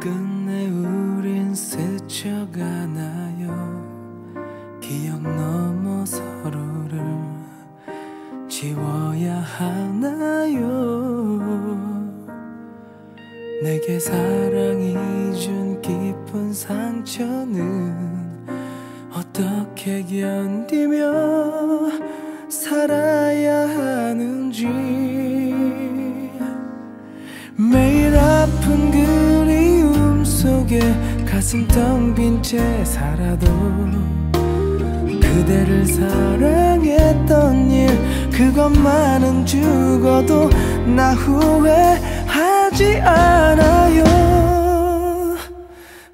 끝내 우린 스쳐가나요? 기억 넘어 서로를 지워야 하나요? 내게 사랑이 준 깊은 상처는 어떻게 견디며 살아야 속에 가슴 텅 빈 채 살아도 그대를 사랑했던 일 그것만은 죽어도 나 후회하지 않아요.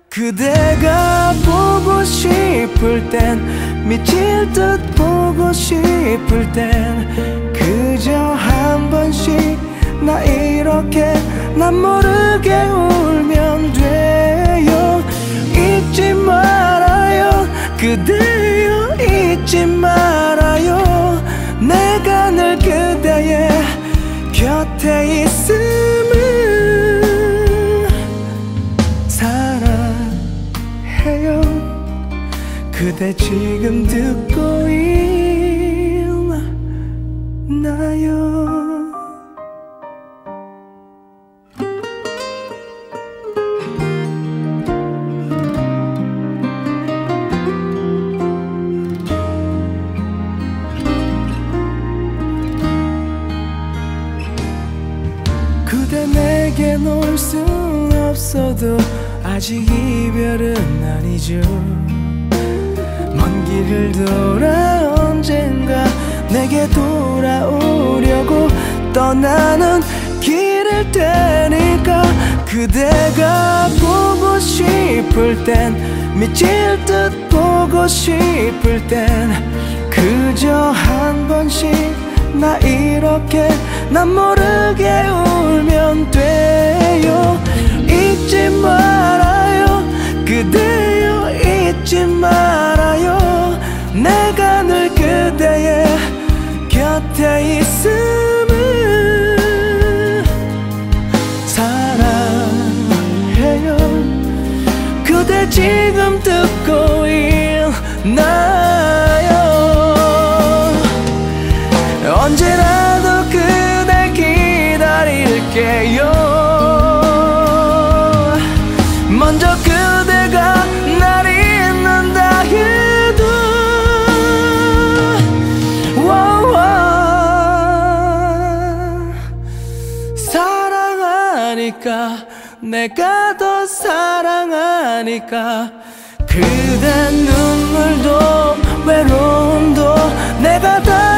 그대가 보고 싶을 땐 미칠 듯 보고 싶을 땐 곁에 있음을 사랑해요. 그대 지금 듣고 있나요 그대 내게 놓을 순 없어도 아직 이별은 아니죠. 먼 길을 돌아 언젠가 내게 돌아오려고 떠나는 길일 테니까 그대가 보고 싶을 땐 미칠 듯 보고 싶을 땐 그저 한 번씩 나 이렇게 난 모르게 울면 돼요. 잊지 말아요. 그대여 잊지 말아요. 내가 늘 그대의 곁에 있음을 사랑해요. 그대 지금 듣고 있나 내가 더 사랑하니까. 그대 눈물도 외로움도 내가 다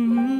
음.